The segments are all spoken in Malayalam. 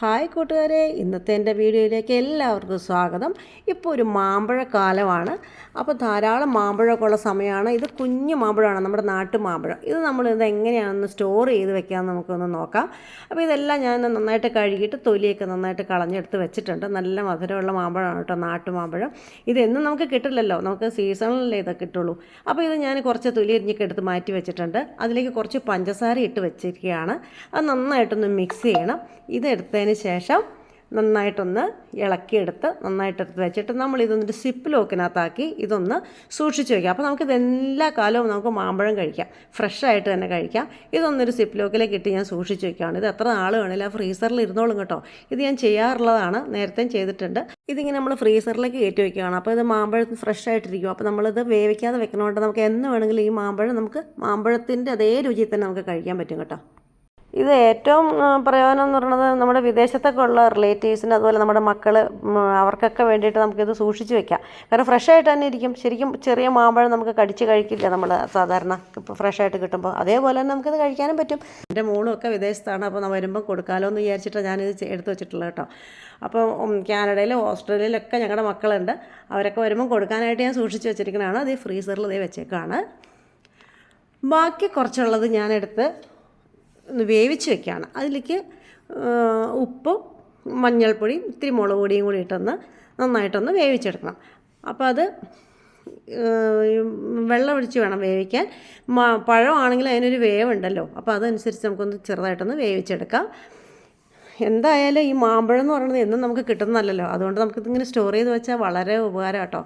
ഹായ് കൂട്ടുകാരെ ഇന്നത്തെ എന്റെ വീഡിയോയിലേക്ക് എല്ലാവർക്കും സ്വാഗതം. ഇപ്പോൾ ഒരു മാമ്പഴക്കാലമാണ് അപ്പോൾ ധാരാളം മാമ്പഴമൊക്കെ ഉള്ള സമയമാണ്. ഇത് കുഞ്ഞു മാമ്പഴമാണ് നമ്മുടെ നാട്ടു മാമ്പഴം. ഇത് നമ്മൾ ഇത് എങ്ങനെയാണെന്ന് സ്റ്റോർ ചെയ്ത് വെക്കാമെന്ന് നമുക്കൊന്ന് നോക്കാം. അപ്പോൾ ഇതെല്ലാം ഞാൻ നന്നായിട്ട് കഴുകിയിട്ട് തൊലിയൊക്കെ നന്നായിട്ട് കളഞ്ഞെടുത്ത് വെച്ചിട്ടുണ്ട്. നല്ല മധുരമുള്ള മാമ്പഴമാണ് കേട്ടോ നാട്ടു മാമ്പഴം. ഇതെന്നും നമുക്ക് കിട്ടില്ലല്ലോ നമുക്ക് സീസണിലല്ലേ ഇതൊക്കെ കിട്ടുള്ളൂ. അപ്പോൾ ഇത് ഞാൻ കുറച്ച് തൊലി അരിഞ്ഞൊക്കെ എടുത്ത് മാറ്റി വെച്ചിട്ടുണ്ട്. അതിലേക്ക് കുറച്ച് പഞ്ചസാര ഇട്ട് വെച്ചിരിക്കുകയാണ്. അത് നന്നായിട്ടൊന്ന് മിക്സ് ചെയ്യണം. ഇതെടുത്തതിന് ശേഷം നന്നായിട്ടൊന്ന് ഇളക്കിയെടുത്ത് നന്നായിട്ടെടുത്ത് വെച്ചിട്ട് നമ്മൾ ഇതൊന്നൊരു സിപ്പ് ലോക്കിനകത്താക്കി ഇതൊന്ന് സൂക്ഷിച്ച് വയ്ക്കാം അപ്പോൾ നമുക്കിത് എല്ലാ കാലവും നമുക്ക് മാമ്പഴം കഴിക്കാം ഫ്രഷ് ആയിട്ട് തന്നെ കഴിക്കാം. ഇതൊന്നൊരു സിപ്പ് ലോക്കിലേക്ക് ഇട്ട് ഞാൻ സൂക്ഷിച്ച് വയ്ക്കുകയാണ് ഇത് എത്ര നാൾ വേണേലും ആ ഫ്രീസറിൽ ഇരുന്നോളും കേട്ടോ. ഇത് ഞാൻ ചെയ്യാറുള്ളതാണ് നേരത്തെയും ചെയ്തിട്ടുണ്ട്. ഇതിങ്ങനെ നമ്മൾ ഫ്രീസറിലേക്ക് കയറ്റി വയ്ക്കുകയാണ് അപ്പോൾ ഇത് മാമ്പഴം ഫ്രഷ് ആയിട്ടിരിക്കും. അപ്പോൾ നമ്മളിത് വേവിക്കാതെ വെക്കണോണ്ട് നമുക്ക് എന്ന് വേണമെങ്കിലും ഈ മാമ്പഴം നമുക്ക് മാമ്പഴത്തിന്റെ അതേ രുചിയിൽ തന്നെ നമുക്ക് കഴിക്കാൻ പറ്റും കേട്ടോ. ഇത് ഏറ്റവും പ്രയോജനം എന്ന് പറയുന്നത് നമ്മുടെ വിദേശത്തൊക്കെ ഉള്ള റിലേറ്റീവ്സിന് അതുപോലെ നമ്മുടെ മക്കൾ അവർക്കൊക്കെ വേണ്ടിയിട്ട് നമുക്കിത് സൂക്ഷിച്ച് വെക്കാം. കാരണം ഫ്രഷ് ആയിട്ട് തന്നെ ഇരിക്കും. ശരിക്കും ചെറിയ മാമ്പഴം നമുക്ക് കടിച്ച് കഴിക്കില്ല നമ്മൾ സാധാരണ ഇപ്പോൾ ഫ്രഷ് ആയിട്ട് കിട്ടുമ്പോൾ അതേപോലെ തന്നെ നമുക്കിത് കഴിക്കാനും പറ്റും. എന്റെ മോളും ഒക്കെ വിദേശത്താണ്. അപ്പോൾ നമ്മൾ വരുമ്പോൾ കൊടുക്കാമല്ലോ എന്ന് വിചാരിച്ചിട്ട് ഞാനിത് എടുത്തു വെച്ചിട്ടുള്ളത് കേട്ടോ. അപ്പോൾ കാനഡയിലും ഓസ്ട്രേലിയയിലൊക്കെ ഞങ്ങളുടെ മക്കളുണ്ട്. അവരൊക്കെ വരുമ്പോൾ കൊടുക്കാനായിട്ട് ഞാൻ സൂക്ഷിച്ച് വെച്ചിരിക്കുന്നതാണ് അത് ഈ ഫ്രീസറിൽ ഇതേ വെച്ചേക്കാണ്. ബാക്കി കുറച്ചുള്ളത് ഞാനെടുത്ത് ഒന്ന് വേവിച്ച് വെക്കുകയാണ്. അതിലേക്ക് ഉപ്പും മഞ്ഞൾപ്പൊടിയും ഇത്തിരി മുളക് പൊടിയും കൂടി ഇട്ടൊന്ന് നന്നായിട്ടൊന്ന് വേവിച്ചെടുക്കണം. അപ്പോൾ അത് വെള്ളം ഒഴിച്ച് വേണം വേവിക്കാൻ. പഴമാണെങ്കിൽ അതിനൊരു വേവുണ്ടല്ലോ. അപ്പോൾ അതനുസരിച്ച് നമുക്കൊന്ന് ചെറുതായിട്ടൊന്ന് വേവിച്ചെടുക്കാം. എന്തായാലും ഈ മാമ്പഴം എന്ന് പറയുന്നത് എന്നും നമുക്ക് കിട്ടുന്നതല്ലല്ലോ. അതുകൊണ്ട് നമുക്കിതിങ്ങനെ സ്റ്റോർ ചെയ്ത് വെച്ചാൽ വളരെ ഉപകാരം കേട്ടോ.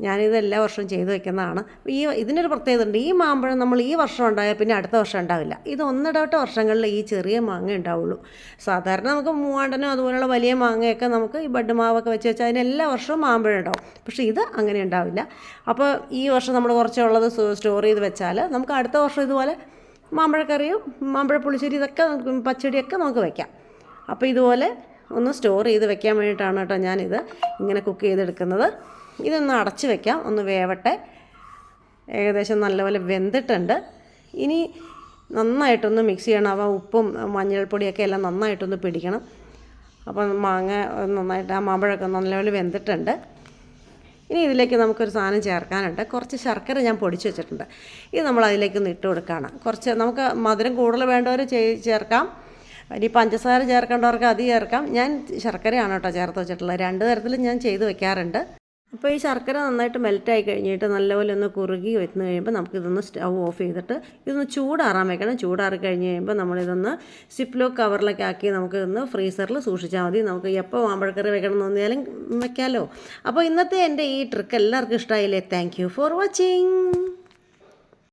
ഞാനിത് എല്ലാ വർഷവും ചെയ്തു വെക്കുന്നതാണ്. ഈ ഇതിനൊരു പ്രത്യേകത ഉണ്ട്. ഈ മാമ്പഴം നമ്മൾ ഈ വർഷം ഉണ്ടായാൽ പിന്നെ അടുത്ത വർഷം ഉണ്ടാവില്ല. ഇത് ഒന്നിടവട്ട വർഷങ്ങളിൽ ഈ ചെറിയ മാങ്ങ ഉണ്ടാവുള്ളൂ. സാധാരണ നമുക്ക് മൂവാണ്ടനോ അതുപോലെയുള്ള വലിയ മാങ്ങയൊക്കെ നമുക്ക് ഈ ബഡ് മാവൊക്കെ വെച്ച് വെച്ചാൽ അതിന് എല്ലാ വർഷവും മാമ്പഴം ഉണ്ടാവും. പക്ഷേ ഇത് അങ്ങനെ ഉണ്ടാവില്ല. അപ്പോൾ ഈ വർഷം നമ്മൾ കുറച്ചുള്ളത് സ്റ്റോർ ചെയ്ത് വെച്ചാൽ നമുക്ക് അടുത്ത വർഷം ഇതുപോലെ മാമ്പഴക്കറിയും മാമ്പഴ പുളിശ്ശേരി ഇതൊക്കെ നമുക്ക് പച്ചടിയൊക്കെ നമുക്ക് വയ്ക്കാം അപ്പോൾ ഇതുപോലെ ഒന്ന് സ്റ്റോർ ചെയ്ത് വെക്കാൻ വേണ്ടിയിട്ടാണ് കേട്ടോ ഞാനിത് ഇങ്ങനെ കുക്ക് ചെയ്തെടുക്കുന്നത്. ഇതൊന്ന് അടച്ച് വെക്കാം ഒന്ന് വേവട്ടെ. ഏകദേശം നല്ലപോലെ വെന്തിട്ടുണ്ട്. ഇനി നന്നായിട്ടൊന്ന് മിക്സ് ചെയ്യണം. അവ ഉപ്പും മഞ്ഞൾപ്പൊടിയൊക്കെ എല്ലാം നന്നായിട്ടൊന്ന് പിടിക്കണം. അപ്പം മാങ്ങ നന്നായിട്ട് ആ മാമ്പഴമൊക്കെ നല്ലപോലെ വെന്തിട്ടുണ്ട്. ഇനി ഇതിലേക്ക് നമുക്കൊരു സാധനം ചേർക്കാനുണ്ട്. കുറച്ച് ശർക്കര ഞാൻ പൊടിച്ച് വെച്ചിട്ടുണ്ട്. ഇത് നമ്മൾ അതിലേക്ക് ഒന്ന് ഇട്ട് കൊടുക്കുകയാണ് കുറച്ച് നമുക്ക് മധുരം കൂടുതൽ വേണ്ടവർ ചേർക്കാം. ഇനി പഞ്ചസാര ചേർക്കേണ്ടവർക്ക് അത് ചേർക്കാം. ഞാൻ ശർക്കരയാണ് കേട്ടോ ചേർത്ത് വെച്ചിട്ടുള്ളത്. രണ്ട് തരത്തിലും ഞാൻ ചെയ്ത് വെക്കാറുണ്ട്. അപ്പോൾ ഈ ശർക്കര നന്നായിട്ട് മെൽറ്റായി കഴിഞ്ഞിട്ട് നല്ലപോലെ ഒന്ന് കുറുകി വെന്ന് കഴിയുമ്പോൾ നമുക്കിതൊന്ന് സ്റ്റൗ ഓഫ് ചെയ്തിട്ട് ഇതൊന്ന് ചൂടാറാൻ വെക്കണം. ചൂടാറി കഴിഞ്ഞ് കഴിയുമ്പോൾ നമ്മളിതൊന്ന് സിപ്ലോ കവറിലൊക്കെ ആക്കി നമുക്ക് നമുക്കിതൊന്ന് ഫ്രീസറിൽ സൂക്ഷിച്ചാൽ മതി. നമുക്ക് എപ്പോൾ മാമ്പഴക്കറി വെക്കണം എന്ന് തോന്നിയാലും വെക്കാമല്ലോ അപ്പോൾ ഇന്നത്തെ എന്റെ ഈ ട്രിക്ക് എല്ലാവർക്കും ഇഷ്ടമായില്ലേ? Thank for watching